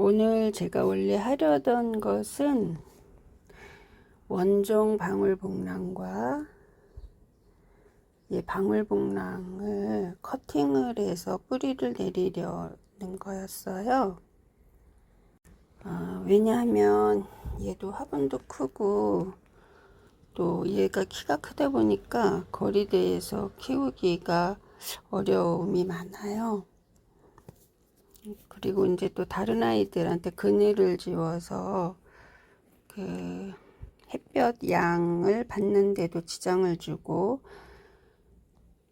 오늘 제가 원래 하려던 것은 원종 방울복랑과 이 방울복랑을 커팅을 해서 뿌리를 내리려는 거였어요. 아, 왜냐하면 얘도 화분도 크고 또 얘가 키가 크다 보니까 거리대에서 키우기가 어려움이 많아요. 그리고 이제 또 다른 아이들한테 그늘을 지워서 그 햇볕 양을 받는데도 지장을 주고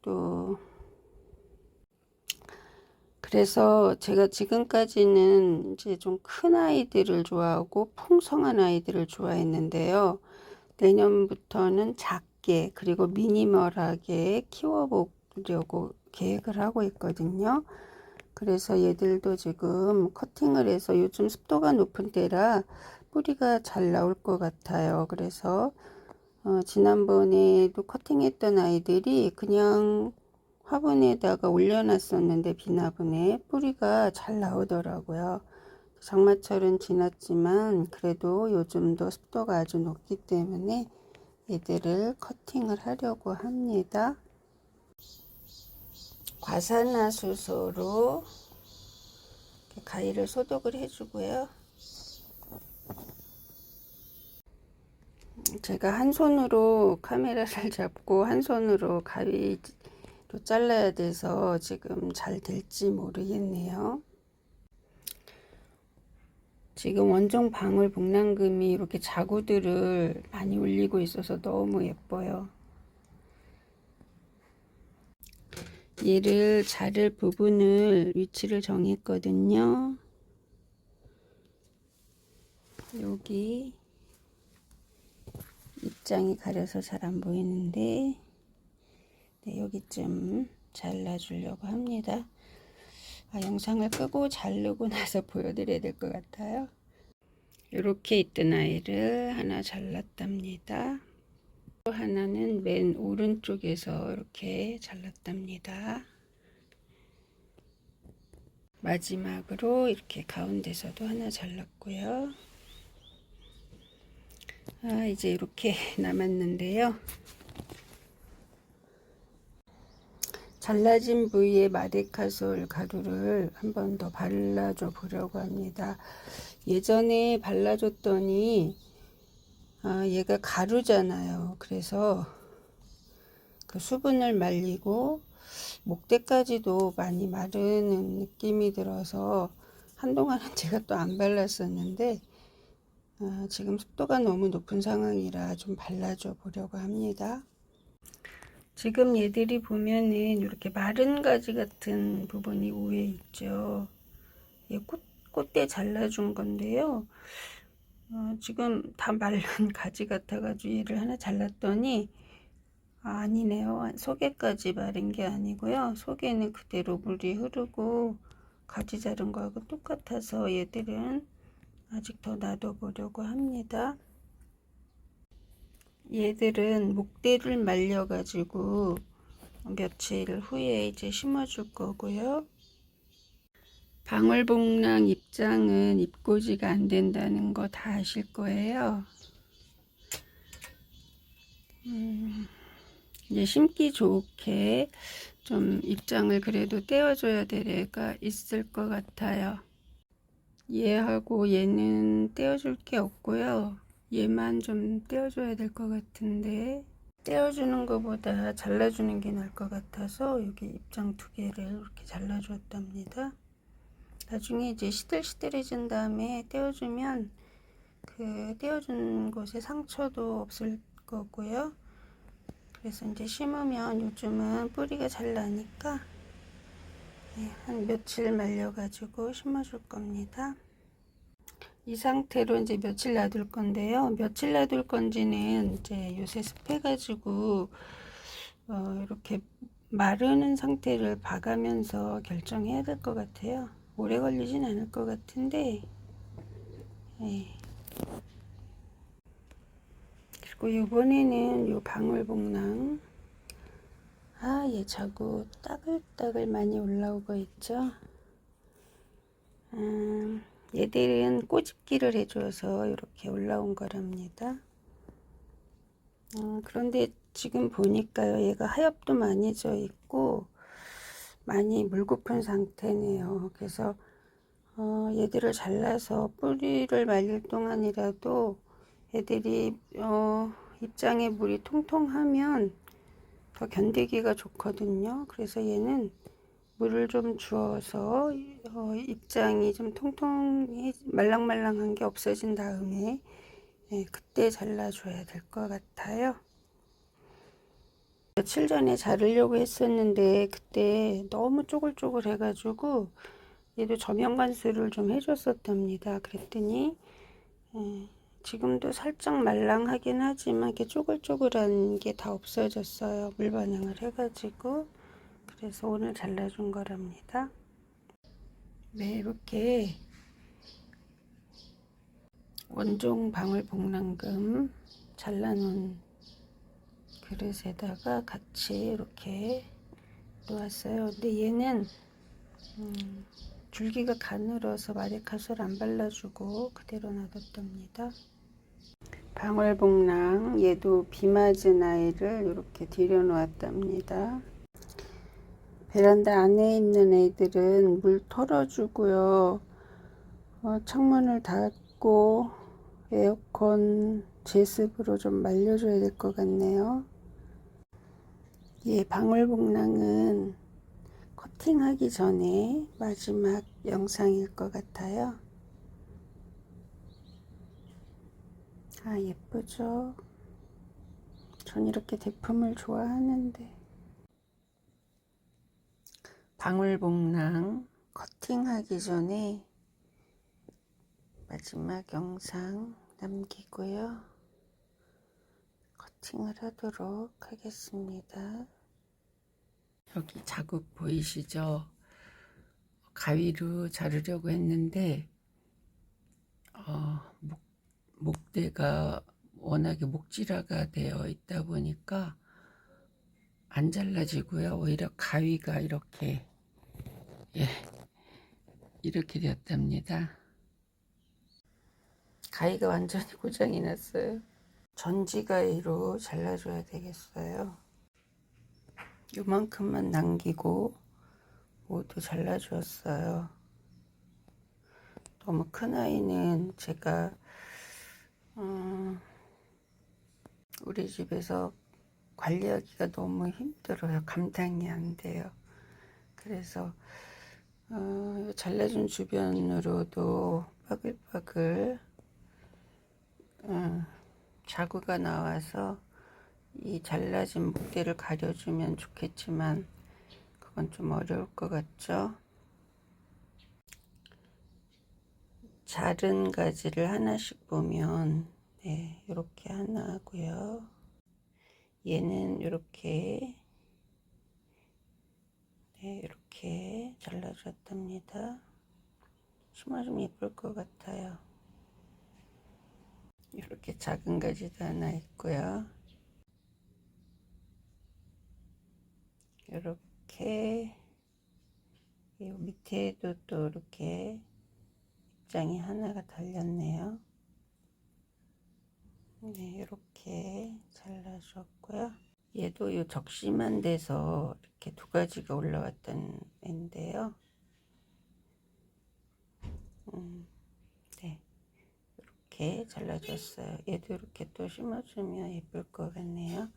또 그래서 제가 지금까지는 이제 좀 큰 아이들을 좋아하고 풍성한 아이들을 좋아했는데요. 내년부터는 작게 그리고 미니멀하게 키워보려고 계획을 하고 있거든요. 그래서 얘들도 지금 커팅을 해서 요즘 습도가 높은 때라 뿌리가 잘 나올 것 같아요. 그래서 어, 지난번에도 커팅했던 아이들이 그냥 화분에다가 올려놨었는데 비나분에 뿌리가 잘 나오더라고요. 장마철은 지났지만 그래도 요즘도 습도가 아주 높기 때문에 얘들을 커팅을 하려고 합니다. 과산화수소로 가위를 소독을 해주고요. 제가 한 손으로 카메라를 잡고 한 손으로 가위로 잘라야 돼서 지금 잘 될지 모르겠네요. 지금 원종 방울 복랑금이 이렇게 자구들을 많이 올리고 있어서 너무 예뻐요. 얘를 자를 부분을 위치를 정했거든요. 여기 입장이 가려서 잘 안 보이는데 네, 여기쯤 잘라주려고 합니다. 아, 영상을 끄고 자르고 나서 보여드려야 될 것 같아요. 이렇게 있던 아이를 하나 잘랐답니다. 또 하나는 맨 오른쪽에서 이렇게 잘랐답니다. 마지막으로 이렇게 가운데서도 하나 잘랐고요. 아, 이제 이렇게 남았는데요. 잘라진 부위에 마데카솔 가루를 한 번 더 발라줘 보려고 합니다. 예전에 발라줬더니 아, 얘가 가루잖아요. 그래서 그 수분을 말리고 목대까지도 많이 마르는 느낌이 들어서 한동안은 제가 또 안 발랐었는데 아, 지금 습도가 너무 높은 상황이라 좀 발라줘 보려고 합니다. 지금 얘들이 보면은 이렇게 마른 가지 같은 부분이 위에 있죠. 얘 꽃, 꽃대 잘라준 건데요. 어, 지금 다 마른 가지 같아가지고 얘를 하나 잘랐더니 아, 아니네요. 속에까지 마른 게 아니고요. 속에는 그대로 물이 흐르고 가지 자른 거하고 똑같아서 얘들은 아직 더 놔둬보려고 합니다. 얘들은 목대를 말려가지고 며칠 후에 이제 심어줄 거고요. 방울복랑 입장은 입고지가 안 된다는 거 다 아실 거예요. 음, 이제 심기 좋게 좀 입장을 그래도 떼어줘야 될 애가 있을 것 같아요. 얘하고 얘는 떼어줄 게 없고요. 얘만 좀 떼어줘야 될 것 같은데 떼어주는 것보다 잘라주는 게 나을 것 같아서 여기 입장 두 개를 이렇게 잘라주었답니다. 나중에 이제 시들시들해진 다음에 떼어주면 그 떼어준 곳에 상처도 없을 거고요. 그래서 이제 심으면 요즘은 뿌리가 잘 나니까 네, 한 며칠 말려가지고 심어줄 겁니다. 이 상태로 이제 며칠 놔둘 건데요. 며칠 놔둘 건지는 이제 요새 습해가지고 어, 이렇게 마르는 상태를 봐가면서 결정해야 될 것 같아요. 오래 걸리진 않을 것 같은데 예. 그리고 이번에는 요 방울복랑 아, 얘 자꾸 따글따글 많이 올라오고 있죠. 음, 얘들은 꼬집기를 해줘서 이렇게 올라온 거랍니다. 어, 그런데 지금 보니까요, 얘가 하엽도 많이 져 있고 많이 물고픈 상태네요. 그래서 어, 얘들을 잘라서 뿌리를 말릴 동안이라도 애들이 어, 입장에 물이 통통하면 더 견디기가 좋거든요. 그래서 얘는 물을 좀 주어서 어, 입장이 좀 통통해 말랑말랑한 게 없어진 다음에 예, 그때 잘라줘야 될 것 같아요. 며칠 전에 자르려고 했었는데 그때 너무 쪼글쪼글 해가지고 얘도 저명관수를 좀 해줬었답니다. 그랬더니 예, 지금도 살짝 말랑하긴 하지만 이렇게 쪼글쪼글한 게 다 없어졌어요. 물 반응을 해가지고 그래서 오늘 잘라준 거랍니다. 네 이렇게 원종 방울 복랑금 잘라놓은 그릇에다가 같이 이렇게 놓았어요. 근데 얘는 음, 줄기가 가늘어서 마데카솔 안 발라주고 그대로 놔뒀답니다. 방울복랑 얘도 비 맞은 아이를 이렇게 들여 놓았답니다. 베란다 안에 있는 애들은 물 털어주고요. 어, 창문을 닫고 에어컨 제습으로 좀 말려줘야 될 것 같네요. 예, 방울복랑은 커팅하기 전에 마지막 영상일 것 같아요. 아, 예쁘죠? 전 이렇게 대품을 좋아하는데. 방울복랑 커팅하기 전에 마지막 영상 남기고요. 커팅을 하도록 하겠습니다. 여기 자국 보이시죠? 가위로 자르려고 했는데 어, 목, 목대가 워낙에 목질화가 되어 있다 보니까 안 잘라지고요. 오히려 가위가 이렇게 예, 이렇게 되었답니다. 가위가 완전히 고장이 났어요. 전지가위로 잘라줘야 되겠어요. 요만큼만 남기고 모두 잘라주었어요. 너무 큰 아이는 제가 음, 우리 집에서 관리하기가 너무 힘들어요. 감당이 안 돼요. 그래서 어, 잘라준 주변으로도 빠글빠글 어, 자구가 나와서 이 잘라진 목대를 가려주면 좋겠지만 그건 좀 어려울 것 같죠? 자른 가지를 하나씩 보면 네, 이렇게 하나 하고요. 얘는 이렇게 네, 이렇게 잘라줬답니다. 심어주면 예쁠 것 같아요. 이렇게 작은 가지도 하나 있고요. 이렇게 이 밑에도 또 이렇게 입장이 하나가 달렸네요. 네, 이렇게 잘라주었고요. 얘도 이 적심한 데서 이렇게 두 가지가 올라왔던 애인데요. 음, 네, 이렇게 잘라줬어요. 얘도 이렇게 또 심어주면 예쁠 것 같네요.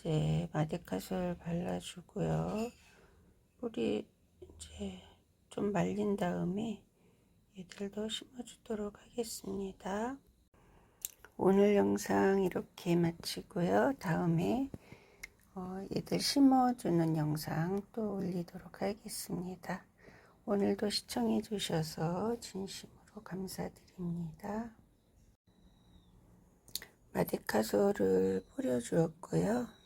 이제 마데카솔 발라주고요. 뿌리 이제 좀 말린 다음에 얘들도 심어주도록 하겠습니다. 오늘 영상 이렇게 마치고요. 다음에 어, 얘들 심어주는 영상 또 올리도록 하겠습니다. 오늘도 시청해 주셔서 진심으로 감사드립니다. 마데카솔을 뿌려주었고요.